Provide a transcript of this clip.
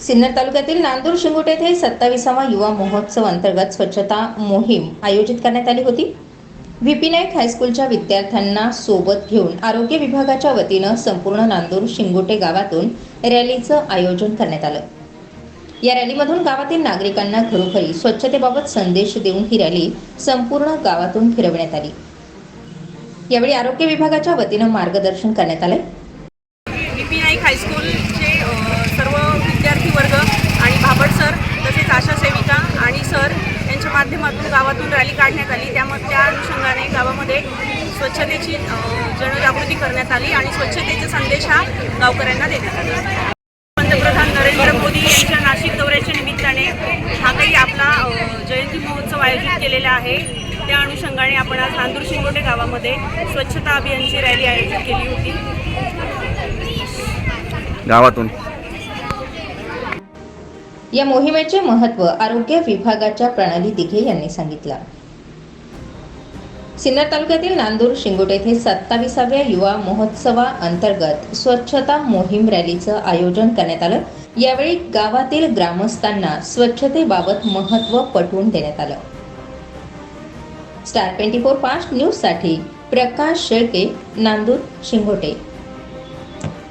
सिन्नर तालुक्यातील नांदूर शिंगोटे येथे सत्तावीसावा युवा महोत्सव अंतर्गत स्वच्छता मोहीम आयोजित करण्यात आली होती. व्ही पी नाईक हायस्कूलच्या विद्यार्थ्यांना सोबत घेऊन आरोग्य विभागाच्या वतीनं संपूर्ण नांदूर शिंगोटे गावातून रॅलीचं आयोजन करण्यात आलं. या रॅलीमधून गावातील नागरिकांना घरोघरी स्वच्छतेबाबत संदेश देऊन ही रॅली संपूर्ण गावातून फिरवण्यात आली. यावेळी आरोग्य विभागाच्या वतीनं मार्गदर्शन करण्यात आलंय. बी पी नाईक हायस्कूलचे माध्यमातून गावातून रॅली काढण्यात आली. त्यामध्ये त्या अनुषंगाने गावामध्ये स्वच्छतेची जनजागृती करण्यात आली आणि स्वच्छतेचा संदेश हा गावकऱ्यांना देण्यात आला. पंतप्रधान नरेंद्र मोदी यांच्या नाशिक दौऱ्याच्या निमित्ताने हा काही आपला जयंती महोत्सव आयोजित केलेला आहे. त्या अनुषंगाने आपण आज नांदूर शिंगोटे गावामध्ये स्वच्छता अभियानची रॅली आयोजित केली होती. गावातून. या मोहिमेचे महत्त्व आरोग्य विभागाच्या प्रणाली दिघे यांनी सांगितलं. सिन्नर तालुक्यातील नांदूर शिंगोटे येथे सत्तावीसाव्या युवा महोत्सवा अंतर्गत स्वच्छता मोहीम रॅलीचं आयोजन करण्यात आलं. यावेळी गावातील ग्रामस्थांना स्वच्छतेबाबत महत्त्व पटवून देण्यात आलं. स्टार ट्वेंटी फोर फास्ट न्यूजसाठी प्रकाश शेळके नांदूर शिंगोटे.